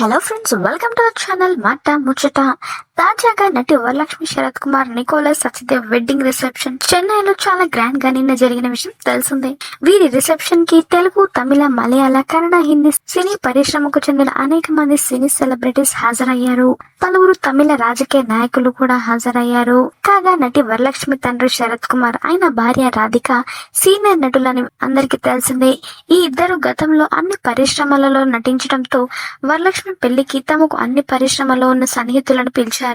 Hello friends welcome to channel மாட்டா முச்சுட்டா తాజాగా నటి Varalakshmi Sarath Kumar Nicholas Satyadev wedding reception. చెన్నైలో చాలా గ్రాండ్గా నిన్న జరిగిన విషయం తెలిసిందే. వీరి రిసెప్షన్కి తెలుగు తమిళ మలయాళ కన్నడ హిందీ సినీ పరిశ్రమకు చెందిన అనేక మంది సినీ సెలబ్రిటీస్ హాజరయ్యారు. పలువురు తమిళ రాజకీయ నాయకులు కూడా హాజరయ్యారు. కాగా నటి వరలక్ష్మి తండ్రి శరత్ కుమార్ ఆయన భార్య రాధిక సీనియర్ నటులని అందరికీ తెలిసిందే. ఈ ఇద్దరు గతంలో అన్ని పరిశ్రమలలో నటించడంతో వరలక్ష్మి పెళ్ళికి తమకు అన్ని పరిశ్రమలో ఉన్న సన్నిహితులను పిలిచారు.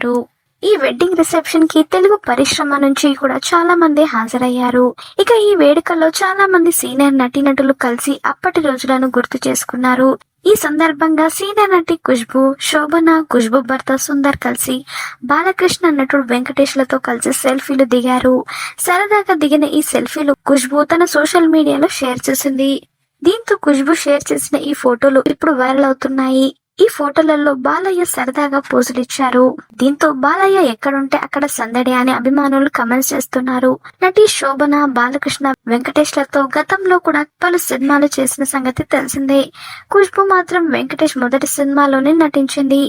ఈ వెడ్డింగ్ రిసెప్షన్కి తెలుగు పరిశ్రమ నుంచి కూడా చాలా మంది హాజరయ్యారు. ఇక ఈ వేడుకలో చాలా మంది సీనియర్ నటీనటులు కలిసి అప్పటి రోజులను గుర్తు చేసుకున్నారు. ఈ సందర్భంగా సీనియర్ నటి ఖుష్బు శోభన ఖుష్బు భర్త సుందర్ కలిసి బాలకృష్ణ నటుడు వెంకటేష్లతో కలిసి సెల్ఫీలు దిగారు. సరదాగా దిగిన ఈ సెల్ఫీలు ఖుష్బు తన సోషల్ మీడియాలో షేర్ చేసింది. దీంతో ఖుష్బు షేర్ చేసిన ఈ ఫోటోలు ఇప్పుడు వైరల్ అవుతున్నాయి. ఈ ఫోటోలలో బాలయ్య సరదాగా పోజులు ఇచ్చారు. దీంతో బాలయ్య ఎక్కడుంటే అక్కడ సందడి అని అభిమానులు కమెంట్స్ చేస్తున్నారు. నటి శోభన బాలకృష్ణ వెంకటేష్లతో గతంలో కూడా పలు సినిమాలు చేసిన సంగతి తెలిసిందే. ఖుష్బు మాత్రం వెంకటేష్ మొదటి సినిమాలోనే నటించింది.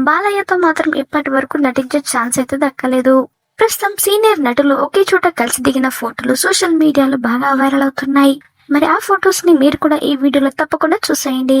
బాలయ్యతో మాత్రం ఇప్పటి వరకు నటించే ఛాన్స్ అయితే దక్కలేదు. ప్రస్తుతం సీనియర్ నటులు ఒకే చోట కలిసి దిగిన ఫోటోలు సోషల్ మీడియాలో బాగా వైరల్ అవుతున్నాయి. మరి ఆ ఫొటోస్ని మీరు కూడా ఈ వీడియోలో తప్పకుండా చూసేయండి.